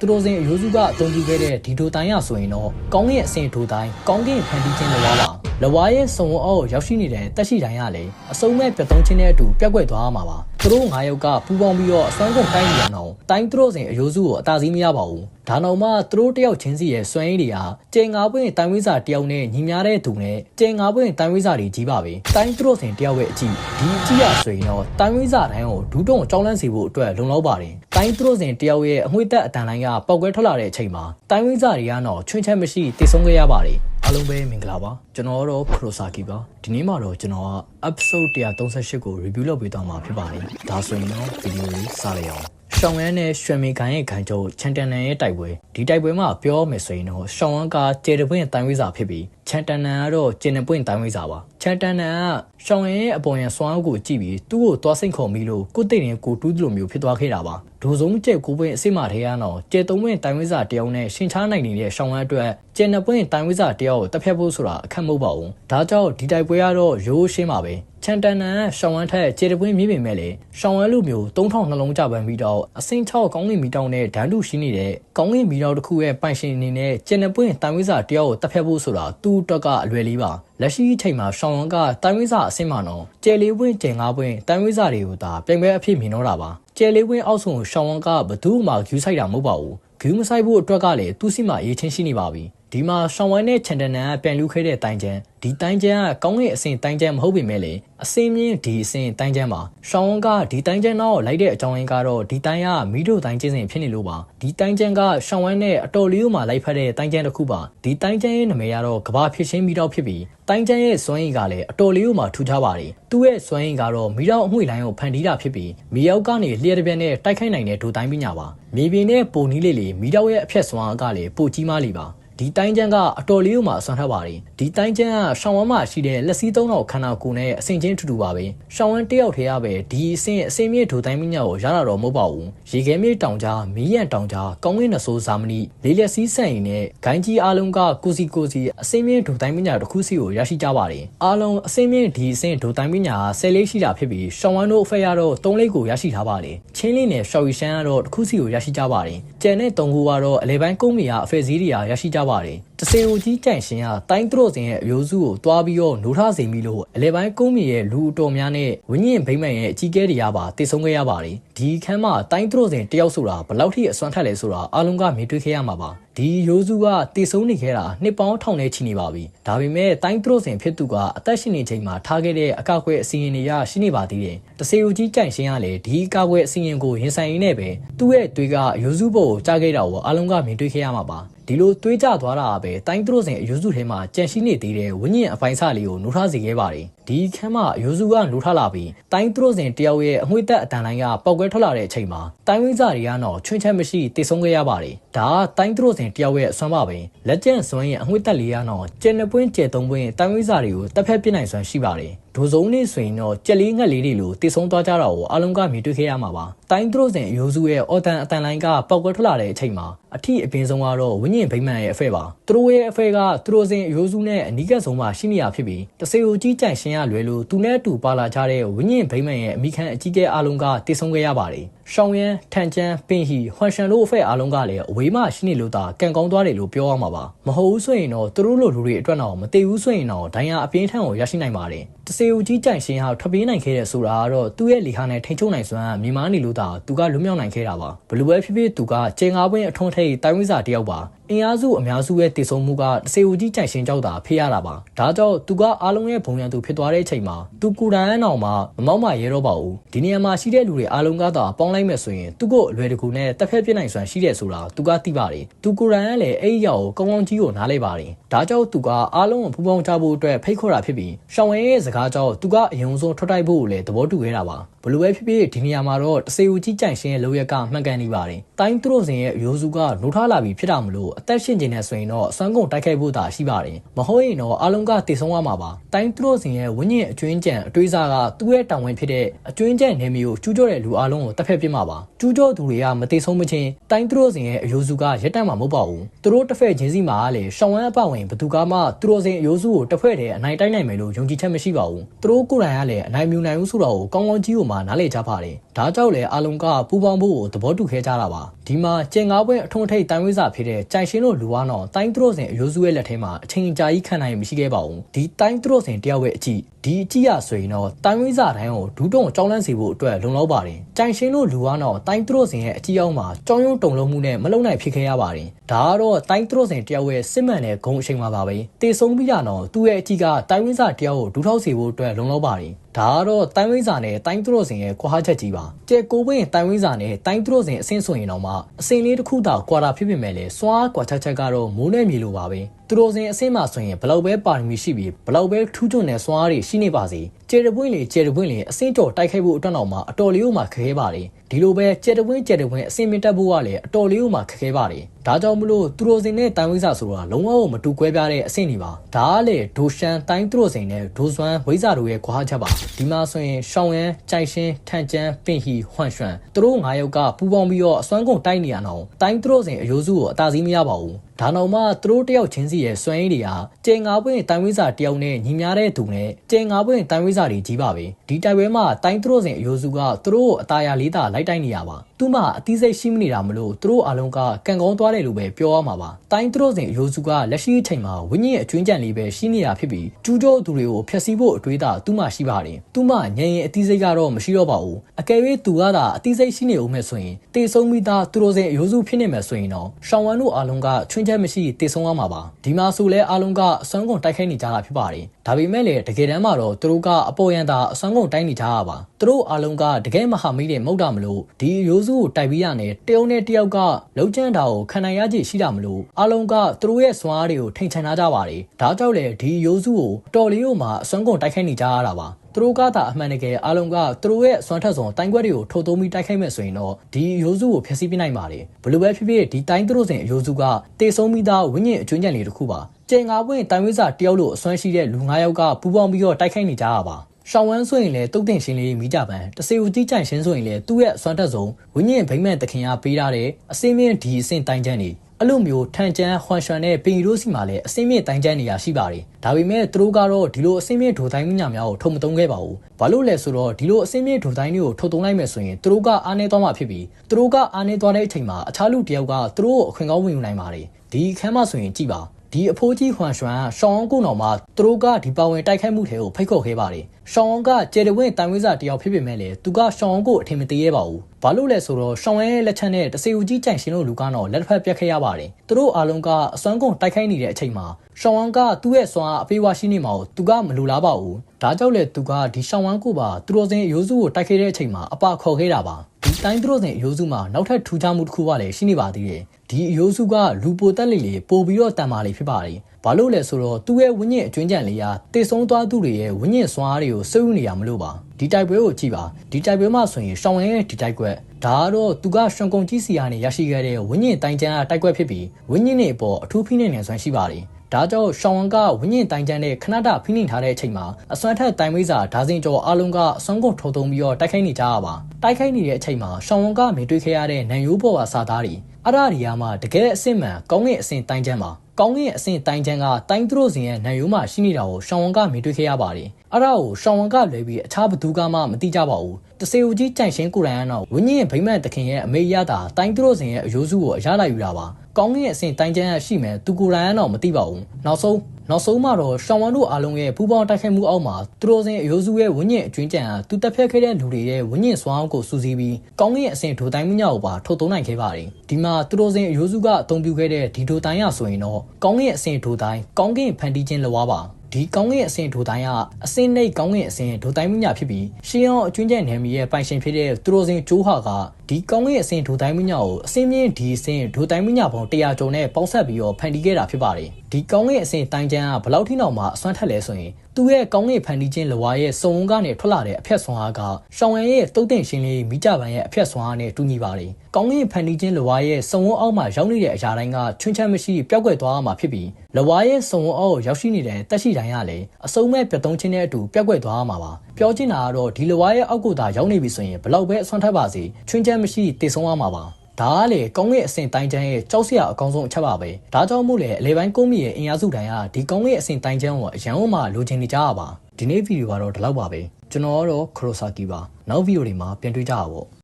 သူတော်စင်အယိုးစုကအသုံးပြုခဲ့တဲ့ဒီဒိုတိုင်းရဆိုရင်တော့ကောင်းကင်အစင်ဒိုတိုင်းကောင်းကင်ဖန်တီးခြင်းလဝါပါလဝါရဲ့စုံဝအောက်ရောက်ရှိနေတဲ့တက်ရှိတိုင်းရလည်းအစုံမဲ့ပြတ်သုံးခြင်းနဲ့အတူပြက်ကွက်သွားမှာပါ သူတို့၅ယောက်ကပူပေါင်းပြီးတော့အစွမ်းကုန်တိုင်းနေရအောင်တိုင်းသူတော်စင်အယိုးစုကိုအသာစီးမရပါဘူးဒါနောက်မှသူတို့တယောက်ချင်းစီရဲ့စွမ်းရည်တွေဟာကျဲငါးပွင့်တိုင်းဝိဇာတယောက်နဲ့ညီများတဲ့သူနဲ့ကျဲငါးပွင့်တိုင်းဝိဇာတွေကြီးပါပဲတိုင်းသူတော်စင်တယောက်ရဲ့အကြည့်ဒီအကြည့်ရဆိုရင်တော့တိုင်းဝိဇာတိုင်းကိုဒူးတုံကြောင်းလန့်စီဖို့အတွက်လုံလောက်ပါတယ်တိုင်းသူတော်စင်တယောက်ရဲ့အငွေ့သက်အတန်လိုင်းကပောက်ကွဲထွက်လာတဲ့အချိန်မှာတိုင်းဝိဇာတွေကတော့ချွင်းချက်မရှိတည်ဆုံးခဲ့ရပါတယ် အားလုံးပဲမင်္ဂလာပါကျွန်တော်ကတော့ခရိုဆာကီပါဒီနေ့မှာတော့ကျွန်တော်က episode 138ကို review လုပ်ပေးသွားမှာဖြစ်ပါတယ်ဒါဆိုရင်တော့ဗီဒီယိုလေးစလိုက်အောင် ရှောင်းဝမ်းနဲ့ရွှေမီကန်ရဲ့ခံချုပ်ချန်တန်နန်ရဲ့တိုက်ပွဲဒီတိုက်ပွဲမှာပြောမယ်ဆိုရင်တော့ရှောင်းဝမ်းကကျေတပွင့်တိုင်းဝိစာဖြစ်ပြီးချန်တန်နန်ကတော့ကျင်းပွင့်တိုင်းဝိစာပါချန်တန်နန်ကရှောင်းဝမ်းရဲ့အပေါ်ရန်စွမ်းအုပ်ကိုကြည့်ပြီးသူ့ကိုသွားစိတ်ခုံပြီးလို့ကိုတိတ်ရင်ကိုတူးလိုမျိုးဖြစ်သွားခဲ့တာပါဒိုဆုံးကျဲကိုပွင့်အစ်မထဲရတော့ကျေသုံးပွင့်တိုင်းဝိစာတယောက်နဲ့ရှင်ချားနိုင်နေတဲ့ရှောင်းဝမ်းအတွက်ကျင်းပွင့်တိုင်းဝိစာတယောက်ကိုတက်ဖြတ်ဖို့ဆိုတာအခက်မဟုတ်ပါဘူးဒါကြောင့်ဒီတိုက်ပွဲကတော့ရိုးရှင်းပါပဲ ချန်တန်နန်ရှောင်းဝမ်းထက်ကျေတပွင့်မြင့်ပေမဲ့လေရှောင်းဝမ်းလူမျိုး3000နှလုံးကြပန်းပြီးတော့အစင်း6ကောင်းကင်မီတောင်းနဲ့ဒန်းတူရှိနေတဲ့ကောင်းကင်မီတောင်းတစ်ခုရဲ့ပိုင်ရှင်အနေနဲ့ကျင်းပွင့်တိုင်းဝိစာတယောက်ကိုတက်ဖြတ်ဖို့ဆိုတာသူ့အတွက်ကအလွယ်လေးပါလက်ရှိအချိန်မှာရှောင်းဝမ်းကတိုင်းဝိစာအဆင့်မှတော့ကျဲလေးပွင့်ကျင်ငါးပွင့်တိုင်းဝိစာတွေကိုသာပြိုင်ပွဲအဖြစ်မြင်တော့တာပါကျဲလေးပွင့်အောက်ဆုံးရှောင်းဝမ်းကဘသူ့မှဂူးဆိုင်တာမဟုတ်ပါဘူးဂူးမဆိုင်ဖို့အတွက်ကလည်းသူ့စီမှာအရေးချင်းရှိနေပါပြီဒီမှာရှောင်းဝိုင်းနဲ့ချန်တန်နန်ကပြန်လူခဲတဲ့တိုင်ချန် ဒီတိုင်ချန်ကကောင်းကင်အဆင့်တိုင်ချန်မဟုတ်ပေမဲ့လေအစင်းမြင့်ဒီအဆင့်တိုင်ချန်ပါရှောင်းဝိုင်းကဒီတိုင်ချန်တော့လိုက်တဲ့အကြောင်းရင်းကတော့ဒီတိုင်ကမီးတို့တိုင်ချင်းစဉ်ဖြစ်နေလို့ပါဒီတိုင်ချန်ကရှောင်းဝိုင်းနဲ့အတော်လေးကိုမှလိုက်ဖက်တဲ့တိုင်ချန်တစ်ခုပါဒီတိုင်ချန်ရဲ့နာမည်ကတော့ကဘာဖြစ်ရှင်းမီတော့ဖြစ်ပြီးတိုင်ချန်ရဲ့စွမ်းရည်ကလည်းအတော်လေးကိုမှထူခြားပါတယ်သူ့ရဲ့စွမ်းရည်ကတော့မီးတော့အမွှေလိုင်းကိုဖန်တီးတာဖြစ်ပြီးမီးရောက်ကနေလျှက်တစ်ပြက်နဲ့တိုက်ခိုက်နိုင်တဲ့ဒိုတိုင်းပညာပါမြေပြင်နဲ့ပုံနီးလေးလေးမီးတော့ရဲ့အဖြက်စွမ်းအားကလည်းပိုကြီးမားလီပါ ဒီတိုင်းကျန်းကအတော်လေးကိုမှအစွမ်းထပ်ပါတယ်ဒီတိုင်းကျန်းကရှောင်းဝမ်းမှရှိတဲ့လက်စည်းသုံးတော်ခန္ဓာကိုယ်နဲ့အဆင်ချင်းတူတူပါပဲရှောင်းဝမ်းတယောက်ထဲရပဲဒီအဆင့်အဆင့်မြင့်ဒိုတိုင်းမညကိုရတာတော့မဟုတ်ပါဘူးရေခဲမြေတောင်ကြားမီးရန်တောင်ကြားကောင်းကင်နဆိုးဇာမနီလေးလက်စည်းဆန်ရင်နဲ့ဂိုင်းကြီးအားလုံးကကိုစီကိုစီအဆင့်မြင့်ဒိုတိုင်းမညတစ်ခုစီကိုရရှိကြပါတယ်အားလုံးအဆင့်မြင့်ဒီအဆင့်ဒိုတိုင်းမညကဆယ်လေးရှိတာဖြစ်ပြီးရှောင်းဝမ်းတို့အဖက်ရတော့၃လေးကိုရရှိထားပါတယ်ချင်းလေးနဲ့ရှော်ရီရှန်ကတော့တစ်ခုစီကိုရရှိကြပါတယ်ကျန်တဲ့၃ခုကတော့အလဲပိုင်းကုန်းမီယာအဖက်စည်းတွေရရှိကြပါတယ်တစင်ဦးကြီးကြန့်ရှင်ကတိုင်းသူတို့စင်ရဲ့အယိုးစုကိုတွားပြီးတော့နိုးထစေမိလို့အလဲပိုင်းကုန်းမီရဲ့လူအတော်များနဲ့ဝင်းရင်ဗိမ့်မန်ရဲ့အကြီးကဲတွေရပါတည်ဆုံးခဲ့ရပါတယ်ဒီခန်းမှာတိုင်းသူတို့စင်တယောက်ဆိုတာဘယ်လောက်ထိအစွမ်းထက်လဲဆိုတာအားလုံးကမြင်တွေ့ခဲ့ရမှာပါဒီရိုးစုကတည်ဆုံးနေခဲ့တာနှစ်ပေါင်းထောင်နဲ့ချီနေပါပြီဒါပေမဲ့တိုင်းသူတို့စင်ဖြစ်သူကအသက်ရှင်နေချိန်မှာထားခဲ့တဲ့အကောက်ကွဲအစီရင်တွေရရှိနေပါသေးတယ်တစေဦးကြီးကြန့်ရှင်ကလည်းဒီအကောက်ကွဲအစီရင်ကိုရင်ဆိုင်ရင်းနဲ့ပဲသူ့ရဲ့တွေးကရိုးစုဘုတ်ကိုကြားခဲ့တာကိုအားလုံးကမြင်တွေ့ခဲ့ရမှာပါ ဒီလိုတွေးကြသွားတာပဲတိုင်းသူတို့စင်အယူစုထဲမှာကြန့်ရှိနေသေးတဲ့ဝင်းညင်အပိုင်းစလေးကိုနှိုးထားစေခဲ့ပါတယ် ဒီခန်းမှာအယူစုကနှိုးထားလာပြီးတိုင်းသူတို့စင်တယောက်ရဲ့အငွေ့သက်အတန်လိုင်းကပောက်ကွဲထွက်လာတဲ့အချိန်မှာတိုင်းဝင်းစားတွေကတော့ချွင်းချက်မရှိတည်ဆုံးခဲ့ရပါတယ်ဒါကတိုင်းသူတို့စင်တယောက်ရဲ့အစွမ်းပါပဲလက်ကျန်စွမ်းရဲ့အငွေ့သက်လေးကတော့ကျန်နှစ်ပွင့်ကျဲသုံးပွင့်တိုင်းဝင်းစားတွေကိုတက်ဖက်ပြစ်နိုင်စွမ်းရှိပါတယ်ဒိုစုံနေဆိုရင်တော့ကြက်လေးငှက်လေးတွေလိုတည်ဆုံးသွားကြတာကိုအားလုံးကမြင်တွေ့ခဲ့ရမှာပါတိုင်းသူတို့စင်အယူစုရဲ့အော်တန်အတန်လိုင်းကပောက်ကွဲထွက်လာတဲ့အချိန်မှာအထီအပင်ဆုံးကတော့ဝင်းညင်ဗိမ္မာန်ရဲ့အဖဲပါသူတို့ရဲ့အဖဲကသူတို့စင်အယူစုနဲ့အနီးကပ်ဆုံးမှာရှိနေရဖြစ်ပြီးတစေကိုကြီးကြန့်ရှင်ရလွယ်လို့သူနဲ့အတူပါလာကြတဲ့ဝင်းညင်ဗိမ္မာန်ရဲ့အမိခံအကြီးကျယ်အားလုံးကတည်ဆုံးခဲ့ရပါတယ်ရှောင်းရန်ထန်ချန်ပင်ဟီဟွမ်ရှန်တို့အဖဲအားလုံးကလည်းအဝေးမှရှိနေလို့သာကံကောင်းသွားတယ်လို့ပြောရမှာပါမဟုတ်ဘူးဆိုရင်တော့သူတို့လိုလူတွေအတွက်တော့မတည်ဘူးဆိုရင်တော့ဒိုင်ယာအပြင်းထန်ကိုရရှိနိုင်ပါတယ်တစေဦးကြီးကြန့်ရှင်ဟာထွက်ပြေးနိုင်ခဲ့တဲ့ဆိုတာကတော့သူ့ရဲ့လီဟာနဲ့ထိန်ချုံနိုင်စွမ်းကမြန်မာနေလို့သာသူကလွတ်မြောက်နိုင်ခဲ့တာပါဘလူးပဲဖြစ်ဖြစ်သူကကျင်းငါးပွင့်အထွန်းထိပ်တိုင်းဝိစာတယောက်ပါ အင်အားစုအများစုရဲ့တည်ဆုံမှုကတစေဦးကြီးကြန့်ရှင်ကြောက်တာဖေးရတာပါဒါကြောင့်သူကအားလုံးရဲ့ဘုံရန်သူဖြစ်သွားတဲ့အချိန်မှာသူကူရန်အောင်မှာမမောက်မရဲတော့ပါဘူးဒီနေရာမှာရှိတဲ့လူတွေအားလုံးကသာပေါင်းလိုက်မယ်ဆိုရင်သူ့ကိုအလွယ်တကူနဲ့တက်ဖက်ပြစ်နိုင်စွမ်းရှိတယ်ဆိုတာသူကသိပါတယ်သူကူရန်ကလည်းအဲ့ဒီရောက်ကိုကောင်းကောင်းကြီးကိုနားလဲပါတယ်ဒါကြောင့်သူကအားလုံးကိုပူပေါင်းကြဖို့အတွက်ဖိတ်ခေါ်တာဖြစ်ပြီးရှောင်းဝဲရဲ့စကားကြောင့်သူကအယုံဆုံးထွက်တိုက်ဖို့ကိုလည်းသဘောတူခဲ့တာပါဘလို့ပဲဖြစ်ဖြစ်ဒီနေရာမှာတော့တစေဦးကြီးကြန့်ရှင်ရဲ့လောက်ရကမှန်ကန်နေပါတယ်တိုင်းသူတို့စင်ရဲ့အယိုးစုကနိုးထားလာပြီဖြစ်တာမလို့အသက်ရှင်ခြင်းနဲ့ဆိုရင်တော့အစွမ်းကုန်တိုက်ခိုက်ဖို့သာရှိပါတယ်မဟုတ်ရင်တော့အားလုံးကတည်ဆုံးရမှာပါတိုင်းသူတို့စင်ရဲ့ဝိညာဉ်အကျွင်းကြံအတွေးစားကသူ့ရဲ့တောင်ဝင်ဖြစ်တဲ့အကျွင်းကြံနေမျိုးကျူးကျော်တဲ့လူအားလုံးကိုတက်ဖက်ပြစ်မှာပါကျူးကျော်သူတွေကမတည်ဆုံးမချင်းတိုင်းသူတို့စင်ရဲ့အယိုးစုကရက်တန့်မှာမဟုတ်ပါဘူးသူတို့တစ်ဖက်ချင်းစီမှာလည်းရှောင်းဝမ်းအပဝင်ဘသူကမှသူတို့စင်အယိုးစုကိုတစ်ဖက်တည်းအနိုင်တိုက်နိုင်မယ်လို့ယုံကြည်ချက်မရှိပါဘူးသူတို့ကိုယ်တိုင်ကလည်းအနိုင်မြူနိုင်ဘူးဆိုတော့ကောင်းကောင်းကြီးကိုမှာနားလည်ကြပါတယ်ဒါကြောင့်လည်းအားလုံးကပူပေါင်းဖို့ကိုသဘောတူခဲ့ကြတာပါဒီမှာကျင်ငါးပွဲအထုံးထိပ်တိုင်းဝိစာဖြစ်တဲ့ကြိုင်ရှင်တို့လူဝါတော့တိုင်းသူတို့စဉ်အယိုးစုရဲ့လက်ထဲမှာအချိန်ကြာကြီးခံနိုင်မရှိခဲ့ပါဘူးဒီတိုင်းသူတို့စဉ်တယောက်ရဲ့အကြည့်ဒီအကြည့်ရဆိုရင်တော့တိုင်းဝိစာတိုင်းကိုဒူးတုံကြောင်းလန့်စီဖို့အတွက်လုံလောက်ပါတယ်ကြိုင်ရှင်တို့လူဝါတော့တိုင်းသူတို့စဉ်ရဲ့အကြည့်အောင်မှာကြောင်းရုံတုံလုံးမှုနဲ့မလုံနိုင်ဖြစ်ခဲ့ရပါတယ်ဒါကတော့တိုင်းသူတို့စဉ်တယောက်ရဲ့စစ်မှန်တဲ့ဂုံအချိန်မှာပါပဲတေဆုံးပြီးတော့သူ့ရဲ့အကြည့်ကတိုင်းဝိစာတယောက်ကိုဒူးထောက်စီဖို့အတွက်လုံလောက်ပါတယ်ဒါကတော့တိုင်းဝင်းစာနဲ့တိုင်းသူတော်စင်ရဲ့ကွာဟချက်ကြီးပါကျဲကိုဝင်းတိုင်းဝင်းစာနဲ့တိုင်းသူတော်စင်အဆင့်ဆိုရင်တော့မှအစင်လေးတစ်ခုတောင်ကွာတာဖြစ်ပေမဲ့လေစွာကွာချက်ချက်ကတော့မိုးနဲ့မြေလိုပါပဲသူတော်စင်အဆင့်မှာဆိုရင်ဘလောက်ပဲပါရမီရှိပြီးဘလောက်ပဲထူးချွန်တဲ့စွာတွေရှိနေပါစေကျဲတပွင့်လေကျဲတပွင့်လေအဆင့်ကျော်တိုက်ခိုက်ဖို့အတွက်တော့မှအတော်လေးကိုမှခက်ခဲပါတယ် ဒီလိုပဲကျဲတပွင့်ကျဲတပွင့်အဆင့်မြင့်တက်ဖို့ကလည်းအတော်လေးကိုမှခက်ခဲပါတယ်ဒါကြောင့်မလို့သူတော်စင်နဲ့တိုင်းဝိစာဆိုတာလုံးဝမတူကွဲပြားတဲ့အဆင့်တွေပါဒါကလေဒိုရှန်တိုင်းသူတော်စင်နဲ့ဒိုဇွမ်ဝိစာတို့ရဲ့ကွာချက်ပါဒီမှာဆိုရင်ရှောင်းရန်ကြိုင်ရှင်းထန်ကျန်းပင်ဟီဟွမ်ရွှန်သူတို့၅ယောက်ကပူပေါင်းပြီးတော့အစွမ်းကုန်တိုက်နေရအောင်တိုင်းသူတော်စင်အယိုးစုကိုအသာစီးမရပါဘူးဒါနောက်မှသူတို့တယောက်ချင်းစီရဲ့စွမ်းရည်တွေကကျဲငါးပွင့်တိုင်းဝိစာတယောက်နဲ့ညီများတဲ့သူနဲ့ကျဲငါးပွင့်တိုင်းဝိစာတွေကြီးပါပဲဒီတိုက်ပွဲမှာတိုင်းသူတို့စင်အယိုးစုကသူတို့ကိုအသားရလေးသာလိုက်တိုက်နေရပါ သူမှအသိစိတ်ရှိမနေတာမလို့သူတို့အလုံးကကံကောင်းသွားတယ်လို့ပဲပြောရမှာပါတိုင်းသူတို့စဉ်အယိုးစုကလက်ရှိအချိန်မှာဝိညာဉ်အကျွင်းကြံလေးပဲရှိနေတာဖြစ်ပြီးကျူးကျော်သူတွေကိုဖျက်ဆီးဖို့အတွေးသာသူမှရှိပါတယ်သူမှညံရင်အသိစိတ်ကတော့မရှိတော့ပါဘူးအကယ်၍သူကသာအသိစိတ်ရှိနေဦးမယ်ဆိုရင်တေဆုံးပြီးသားသူတို့စဉ်အယိုးစုဖြစ်နေမယ်ဆိုရင်တော့ရှောင်းဝမ်တို့အလုံးကချွင်းချက်မရှိတေဆုံးရမှာပါဒီမှာဆိုလဲအလုံးကအစွမ်းကုန်တိုက်ခိုက်နေကြတာဖြစ်ပါတယ်ဒါပေမဲ့လည်းတကယ်တမ်းမှာတော့သူတို့ကအပေါ်ရန်သာအစွမ်းကုန်တိုက်နေကြရပါသူတို့အလုံးကတကယ်မဟာမိတဲ့မဟုတ်တာမလို့ဒီအယိုးစုကိုတိုက်ပြီးရနေတယောက်နဲ့တယောက်ကလုံးကျန်းတာကိုခံနိုင်ရကြရှိတာမလို့အလုံးကသူတို့ရဲ့စွမ်းအားတွေကိုထိန်ချန်ထားကြပါတယ်ဒါကြောင့်လေဒီရိုးစုကိုတော်လေးကိုမှအစွမ်းကုန်တိုက်ခိုက်နေကြရတာပါသူတို့ကသာအမှန်တကယ်အားလုံးကသူတို့ရဲ့စွမ်းထက်ဆုံးတိုင်းခွက်တွေကိုထိုးသုံးပြီးတိုက်ခိုက်မဲ့ဆိုရင်တော့ဒီရိုးစုကိုဖျက်ဆီးပြနိုင်ပါတယ်ဘလို့ပဲဖြစ်ဖြစ်ဒီတိုင်းသူတို့စဉ်အရိုးစုကတေဆုံးပြီးသားဝိညာဉ်အကျွမ်းကျန်လေးတစ်ခုပါကျင်ငါပွင့်တိုင်းဝိစာတယောက်လို့အစွမ်းရှိတဲ့လူ၅ယောက်ကပူးပေါင်းပြီးတော့တိုက်ခိုက်နေကြရပါ ရှောင်းဝမ်းဆိုရင်လည်းတုတ်တင်ရှင်းလေးမိကြပန်တစေဦးကြီးကြိုင်ရှင်းဆိုရင်လည်းသူ့ရဲ့အစွမ်းတက်ဆုံးဝိညာဉ်ဗိမ့်မဲ့တခင်ကပေးထားတဲ့အစင်းမြင့်ဒီအဆင့်တိုင်းချမ်းနေအဲ့လိုမျိုးထန်ကျန်းဟွမ်ရွှန်နဲ့ပင်ရီတို့စီမှာလည်းအစင်းမြင့်တိုင်းကျန်းနေရရှိပါတယ်ဒါပေမဲ့သူတို့ကတော့ဒီလိုအစင်းမြင့်ဒိုတိုင်းမြညာများကိုထုံမတုံးခဲ့ပါဘူးဘာလို့လဲဆိုတော့ဒီလိုအစင်းမြင့်ဒိုတိုင်းတွေကိုထုတ်တုံးလိုက်မယ်ဆိုရင်သူတို့ကအားနေသွားမှာဖြစ်ပြီးသူတို့ကအားနေသွားတဲ့အချိန်မှာအခြားလူတယောက်ကသူတို့ကိုအခွင့်ကောင်းဝင်ယူနိုင်ပါတယ်ဒီအခန်းမှာဆိုရင်ကြည့်ပါ ဒီအဖိုးကြီးဟွမ်ရွှမ်ရှောင်းအောင်ကိုတော်မှာသူတို့ကဒီပါဝင်တိုက်ခိုက်မှုတွေကိုဖိတ်ခေါ်ခဲ့ပါတယ်။ရှောင်းအောင်ကကျေတဝင်းတိုင်ဝိစာတယောက်ဖြစ်ပေမဲ့လည်းသူကရှောင်းအောင်ကိုအထင်မသေးရပါဘူး။ဘာလို့လဲဆိုတော့ရှောင်းရဲ့လက်ချက်နဲ့တစေဦးကြီးကြိုင်ရှင်တို့လူကတော့လက်ဖက်ပြတ်ခဲ့ရပါတယ်။သူတို့အားလုံးကအစွမ်းကုန်တိုက်ခိုက်နေတဲ့အချိန်မှာရှောင်းအောင်ကသူ့ရဲ့စွမ်းအားအပေးဝရှိနေမှာကိုသူကမလိုလားပါဘူး။ဒါကြောင့်လေသူကဒီရှောင်းအောင်ကိုပါသူတို့စင်ရိုးစုကိုတိုက်ခိုက်တဲ့အချိန်မှာအပခေါ်ခဲ့တာပါ။ ဒီတိုင်းသူတို့စင်ရိုးစုမှာနောက်ထပ်ထူးခြားမှုတစ်ခုကလည်းရှိနေပါသေးတယ်။ဒီအယိုးစုကလူပိုတက်လေးလေးပို့ပြီးတော့တန်မာလေးဖြစ်ပါတယ်။ဘာလို့လဲဆိုတော့သူ့ရဲ့ဝိညာဉ်အကျွင်းကြံလေးကတေဆုံးသွားသူတွေရဲ့ဝိညာဉ်စွမ်းအားတွေကိုစိတ်ယူနေရမလို့ပါ။ဒီတိုက်ပွဲကိုကြည့်ပါ။ဒီတိုက်ပွဲမှာဆိုရင်ရှောင်းဝင်းရဲ့ဒီတိုက်ကွက်ဒါကတော့သူကရှွန်ကုန်ကြီးစီကနေရရှိခဲ့တဲ့ဝိညာဉ်တိုင်ကျန်းတိုက်ကွက်ဖြစ်ပြီးဝိညာဉ်တွေအပေါ်အထူးဖိနှိပ်နေစွမ်းရှိပါတယ်။ ဒါကြောင့်ရှောင်းဝမ်ကဝင်းရင်တိုင်ကျန်းတဲ့ခဏတာဖိနှိပ်ထားတဲ့အချိန်မှာအစွမ်းထက်တိုင်ဝိစာဒါဇင်ကျော်အလုံးကအစွမ်းကုန်ထုတ်သုံးပြီးတော့တိုက်ခိုက်နေကြရပါတိုက်ခိုက်နေတဲ့အချိန်မှာရှောင်းဝမ်ကမြင်တွေ့ခဲ့ရတဲ့နန်ယိုးပေါ်ကစာသားတွေအရာဒီယာမှာတကယ်အစ်စ်မှန်ကောင်းတဲ့အဆင့်တိုင်ကျန်းပါကောင်းကင်အဆင့်တိုင်းချမ်းကတိုင်းသူတို့စင်ရဲ့နံရိုးမှာရှိနေတာကိုရှောင်းဝန်ကမြင်တွေ့ခဲ့ရပါတယ်။အဲ့ဒါကိုရှောင်းဝန်ကလွယ်ပြီးအခြားဘသူကမှမသိကြပါဘူး။တစေဦးကြီးကြိုင်ရှင်းကိုရိုင်းကတော့ဝင်းကြီးရဲ့ဗိမ္မာန်တခင်ရဲ့အမေရတာတိုင်းသူတို့စင်ရဲ့အယိုးစုကိုအရလိုက်ယူတာပါ။ ကောင်းကင်အဆင့်တိုင်းချမ်းရရှိမယ်သူကိုရိုင်းကတော့မသိပါဘူး။နောက်ဆုံးနောက်ဆုံးမှာတော့ရှောင်းဝမ်တို့အားလုံးရဲ့ပူပေါင်းတိုက်ခိုက်မှုအောက်မှာသူတို့စဉ်အယိုးစုရဲ့ဝင်းညင်အကျွင်းကြံဟာသူတက်ဖြတ်ခဲ့တဲ့လူတွေရဲ့ဝင်းညင်စွမ်းအောင်ကိုစူးစီးပြီးကောင်းကင်အဆင့်ဒိုတိုင်းမှုညကိုပါထုတ်သုံးနိုင်ခဲ့ပါတယ်ဒီမှာသူတို့စဉ်အယိုးစုကအသုံးပြုခဲ့တဲ့ဒီဒိုတိုင်းရဆိုရင်တော့ကောင်းကင်အဆင့်ဒိုတိုင်းကောင်းကင်ဖန်တီးခြင်းလောပါ ဒီကောင်းကင်အစင်ဒိုတိုင်းကအစင်နှိတ်ကောင်းကင်အစင်ဒိုတိုင်းမညာဖြစ်ပြီးရှင်းအောင်အကျွင်းကျက်နယ်မြေရဲ့ပိုင်ရှင်ဖြစ်တဲ့သူတို့စင်ဂျိုးဟာကဒီကောင်းကင်အစင်ဒိုတိုင်းမညာကိုအစင်မြင့်ဒီအစင်ဒိုတိုင်းမညာပေါင်း100ကျော်နဲ့ပေါင်းဆက်ပြီးတော့ဖန်တီးခဲ့တာဖြစ်ပါတယ်ဒီကောင်းကင်အစင်တိုင်းကျန်းကဘလောက်ထိနောက်မှအစွမ်းထက်လဲဆိုရင်သူ့ရဲ့ကောင်းကင်ဖန်တီးခြင်းလဝါရဲ့စုံဝန်းကနေထွက်လာတဲ့အဖက်ဆွမ်းအားကရှောင်းဝမ်ရဲ့တုတ်တင်ရှင်းလေးမိကြပန်ရဲ့အဖက်ဆွမ်းအားနဲ့တူညီပါတယ် ကောင်းကင်ဖန်တီးခြင်းလဝါရဲ့စုံဝန်းအောက်မှာရောက်နေတဲ့အရာတိုင်းကချွန်းချမ်းမရှိပျောက်ကွယ်သွားမှာဖြစ်ပြီးလဝါရဲ့စုံဝန်းအောက်ကိုရောက်ရှိနေတဲ့တက်ရှိတိုင်းကလည်းအစုံမဲ့ပြတ်သုံးခြင်းနဲ့အတူပျောက်ကွယ်သွားမှာပါပြောချင်တာကတော့ဒီလဝါရဲ့အောက်ကိုသာရောက်နေပြီဆိုရင်ဘလောက်ပဲအဆွမ်းထက်ပါစေချွန်းချမ်းမရှိတည်ဆုံးရမှာပါဒါကလေကောင်းကင်အဆင့်တိုင်းချမ်းရဲ့ကြောက်စရာအကောင်းဆုံးအချက်ပါပဲဒါကြောင့်မို့လေအလေပိုင်းကုန်းမီရဲ့အင်အားစုတိုင်းကဒီကောင်းကင်အဆင့်တိုင်းချမ်းကိုအရန်အောင်မှလိုချင်နေကြရပါဒီနေ့ဗီဒီယိုကတော့ဒီလောက်ပါပဲကျွန်တော်ကတော့ခရိုဆာကီပါနောက်ဗီဒီယိုတွေမှာပြန်တွေ့ကြတာပေါ့